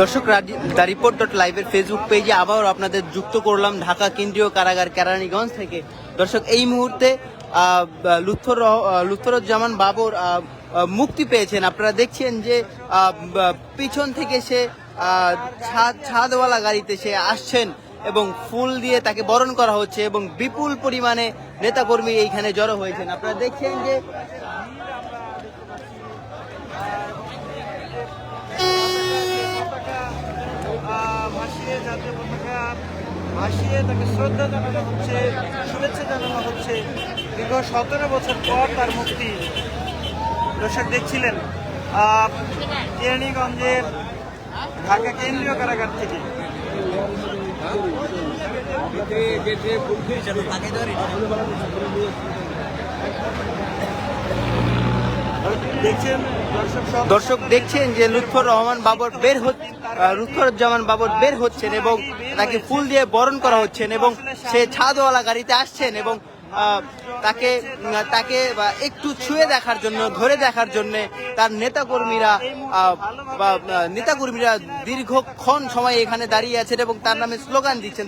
দর্শক the report dot লাইভের Facebook পেজে আবারও আপনাদের যুক্ত করলাম ঢাকা কেন্দ্রীয় কারাগার, কেরানীগঞ্জ থেকে। দর্শক, এই মুহূর্তে লুৎফর লুৎফরুজ্জামান বাবর মুক্তি পেয়েছেন। আপনারা দেখছেন যে পিছন থেকে সে ছাদ, ছাদওয়ালা গাড়িতে সে আসছেন এবং ফুল দিয়ে তাকে বরণ করা হচ্ছে এবং বিপুল পরিমাণে নেতাকর্মী এইখানে জড়ো হয়েছেন। আপনারা দেখছেন যে ভাসিয়ে তাকে শ্রদ্ধা জানানো হচ্ছে, শুভেচ্ছা জানানো হচ্ছে। দীর্ঘ সতেরো বছর পর তার মুক্তি দর্শক দেখছিলেন। কেরানীগঞ্জের ঢাকা কেন্দ্রীয় কারাগার থেকে। দেখছেন দর্শক দেখছেন যে লুৎফর রহমান বাবর বের লুৎফরুজ্জামান বাবর বের হচ্ছেন এবং তাকে ফুল দিয়ে বরণ করা হচ্ছেন এবং সে ছাদওয়ালা গাড়িতে আসছেন এবং তাকে তাকে একটু ছুঁয়ে দেখার জন্য, ধরে দেখার জন্য তার নেতাকর্মীরা নেতাকর্মীরা দীর্ঘক্ষণ সময় এখানে দাঁড়িয়ে আছেন এবং তার নামে স্লোগান দিচ্ছেন।